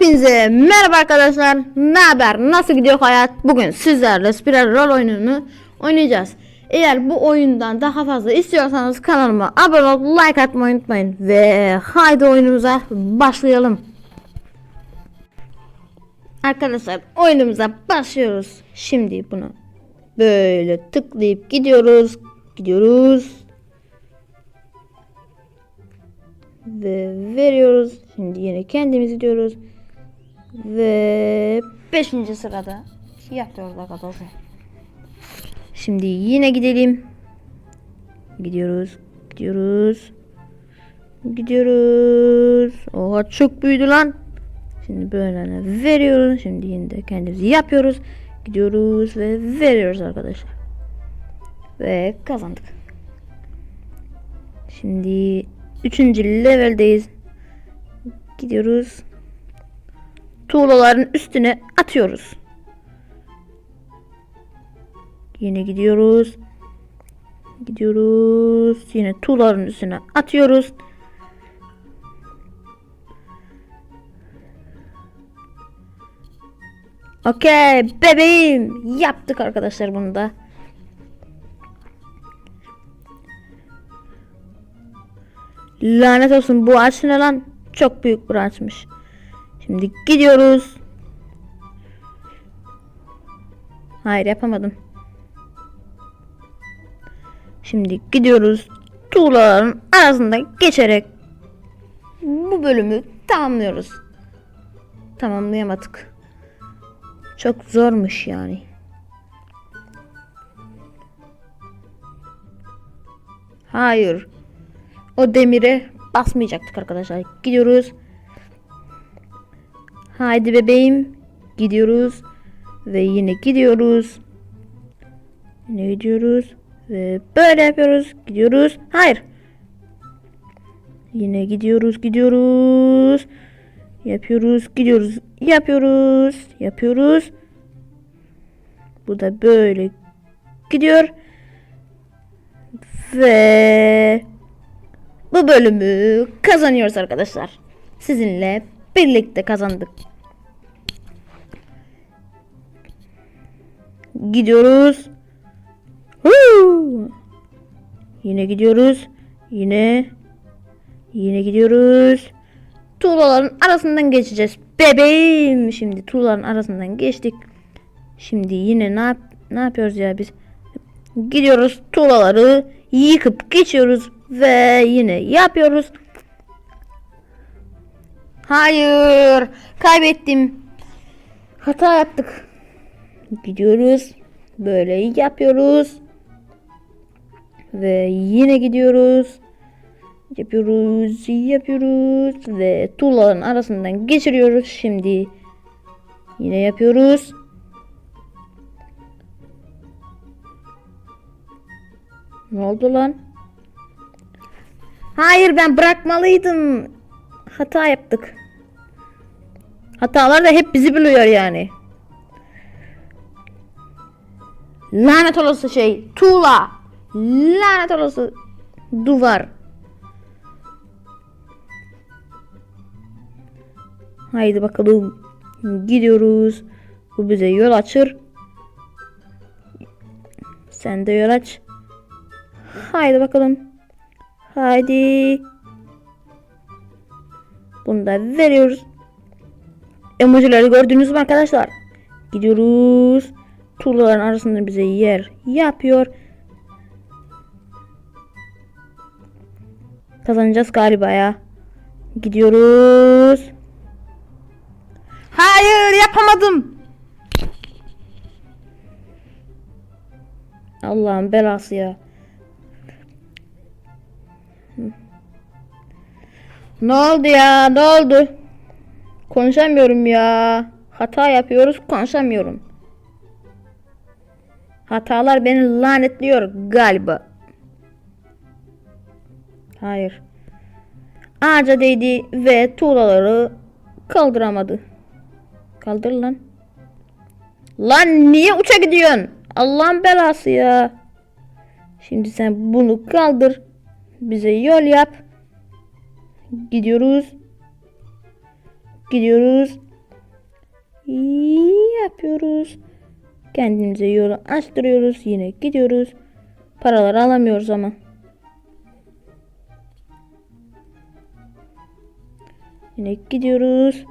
Hepinize merhaba arkadaşlar. Ne haber? Nasıl gidiyor hayat? Bugün sizlerle Spiral rol oyununu oynayacağız. Eğer bu oyundan daha fazla istiyorsanız kanalıma abone olup like atmayı unutmayın. Ve haydi oyunumuza başlayalım. Arkadaşlar oyunumuza başlıyoruz. Şimdi bunu böyle tıklayıp gidiyoruz. Gidiyoruz. Ve veriyoruz. Şimdi yine kendimiz diyoruz. Ve 5. sırada yapıyoruz arkadaşlar. Şimdi yine gidelim. Gidiyoruz. Gidiyoruz. Gidiyoruz. Oha çok büyüdü lan. Şimdi böyle veriyoruz. Şimdi yine de kendimizi yapıyoruz. Gidiyoruz ve veriyoruz arkadaşlar. Ve kazandık. Şimdi üçüncü leveldeyiz. Gidiyoruz. Tuğlaların üstüne atıyoruz. Yine gidiyoruz. Gidiyoruz. Yine tuğlaların üstüne atıyoruz. Okey bebeğim. Yaptık arkadaşlar bunu da. Lanet olsun bu ağaç ne lan? Çok büyük bir ağaçmış. Şimdi gidiyoruz. Hayır yapamadım. Şimdi gidiyoruz. Tuğlaların arasında geçerek bu bölümü tamamlıyoruz. Tamamlayamadık. Çok zormuş yani. Hayır. O demire basmayacaktık arkadaşlar. Gidiyoruz. Haydi bebeğim. Gidiyoruz. Ve yine gidiyoruz. Yine gidiyoruz. Ve böyle yapıyoruz. Gidiyoruz. Hayır. Yine gidiyoruz. Gidiyoruz. Yapıyoruz. Gidiyoruz. Yapıyoruz. Yapıyoruz. Bu da böyle gidiyor. Ve bu bölümü kazanıyoruz arkadaşlar. Sizinle birlikte kazandık. Gidiyoruz. Huu! Yine gidiyoruz. Yine yine gidiyoruz. Tuğlaların arasından geçeceğiz. Bebeğim. Şimdi tuğlaların arasından geçtik. Şimdi yine ne yap ne yapıyoruz ya biz? Gidiyoruz tuğlaları yıkıp geçiyoruz ve yine yapıyoruz. Hayır, kaybettim. Hata yaptık. Gidiyoruz. Böyle yapıyoruz. Ve yine gidiyoruz. Yapıyoruz, yapıyoruz ve tuğlaların arasından geçiriyoruz. Şimdi yine yapıyoruz. Ne oldu lan? Hayır ben bırakmalıydım. Hata yaptık. Hatalar da hep bizi buluyor yani. Lanet olası şey. Tuğla. Lanet olası duvar. Haydi bakalım. Gidiyoruz. Bu bize yol açır. Sen de yol aç. Haydi bakalım. Haydi. Bunu da veriyoruz. Emojileri gördünüz mü arkadaşlar? Gidiyoruz. Tuğlaların arasında bize yer yapıyor. Kazanacağız galiba ya. Gidiyoruz. Hayır yapamadım. Allah'ın belası ya. Ne oldu ya? Ne oldu? Konuşamıyorum ya. Hata yapıyoruz, konuşamıyorum. Hatalar beni lanetliyor galiba. Hayır. Ağaca değdi ve tuğlaları kaldıramadı. Kaldır lan. Lan niye uça gidiyorsun? Allah'ın belası ya. Şimdi sen bunu kaldır. Bize yol yap. Gidiyoruz. Gidiyoruz. yapıyoruz. Kendimize yolu açtırıyoruz. Yine gidiyoruz. Paraları alamıyoruz ama. Yine gidiyoruz.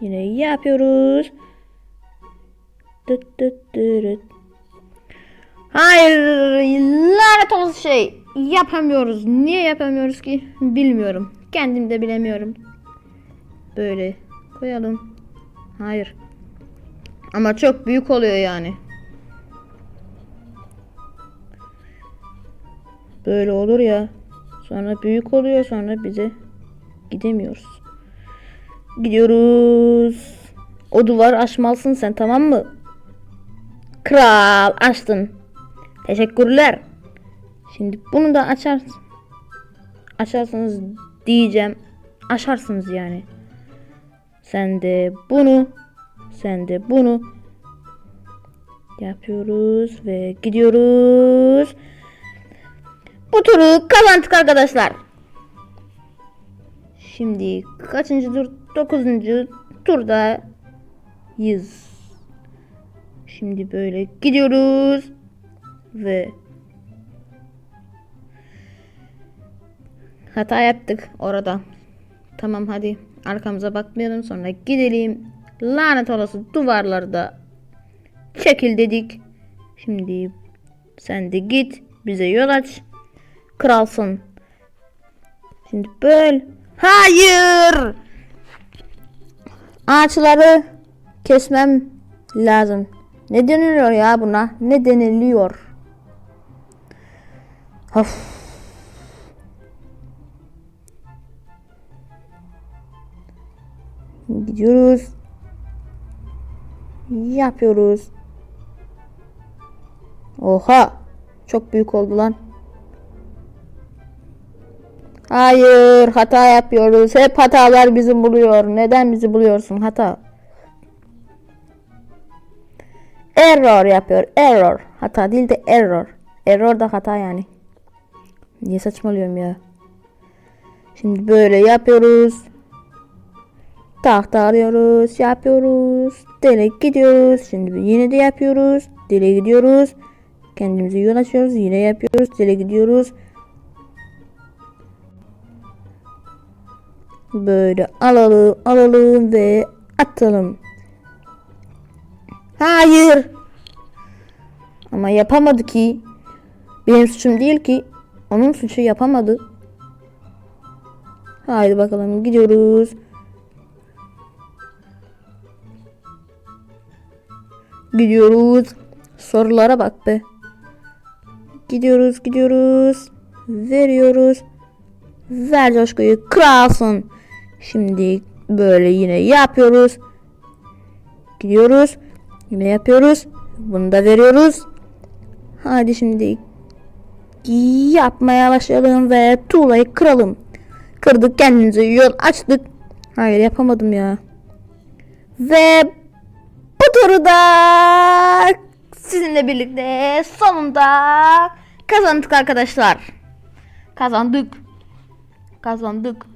Yine yapıyoruz. Hayır lanet olası şey. Yapamıyoruz. Niye yapamıyoruz ki? Bilmiyorum. Kendim de bilemiyorum. Böyle koyalım. Hayır. Ama çok büyük oluyor yani. Böyle olur ya. Sonra büyük oluyor sonra bize gidemiyoruz. Gidiyoruz. O duvar aşmalısın sen tamam mı? Kral açtın. Teşekkürler. Şimdi bunu da açarsın. Açarsınız diyeceğim. Açarsınız yani. Sen de bunu. Sen de bunu. Yapıyoruz ve gidiyoruz. Bu turu kazandık arkadaşlar. Şimdi kaçıncı tur? Dokuzuncu turdayız. Şimdi böyle gidiyoruz. Ve hata yaptık orada. Tamam hadi arkamıza bakmayalım sonra gidelim. Lanet olası duvarlarda çekil dedik. Şimdi sen de git bize yol aç. Kralsın. Şimdi böyle. Hayır. Ağaçları kesmem lazım. Ne deniliyor ya buna? Ne deniliyor? Of. Gidiyoruz. Yapıyoruz. Oha. Çok büyük oldu lan. Hayır, hata yapıyoruz. Hep hatalar bizi buluyor. Neden bizi buluyorsun? Hata. Error yapıyor. Error. Hata değil de error. Error da hata yani. Niye saçmalıyorum ya? Şimdi böyle yapıyoruz. Tahta arıyoruz. Yapıyoruz. Dele gidiyoruz. Şimdi yine de yapıyoruz. Dele gidiyoruz. Kendimize yol açıyoruz. Yine yapıyoruz. Dele gidiyoruz. Böyle alalım, alalım ve atalım. Hayır. Ama yapamadı ki. Benim suçum değil ki. Onun suçu yapamadı. Haydi bakalım gidiyoruz. Gidiyoruz. Sorulara bak be. Gidiyoruz, gidiyoruz. Veriyoruz. Ver coşkuyu kralsın. Şimdi böyle yine yapıyoruz. Gidiyoruz. Yine yapıyoruz. Bunu da veriyoruz. Hadi şimdi yapmaya başlayalım ve tuğlayı kıralım. Kırdık kendimize yol açtık. Hayır yapamadım ya. Ve bu turu da sizinle birlikte sonunda kazandık arkadaşlar. Kazandık. Kazandık.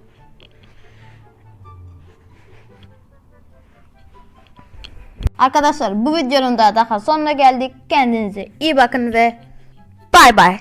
Arkadaşlar bu videonun da daha sonuna geldik. Kendinize iyi bakın ve bay bay.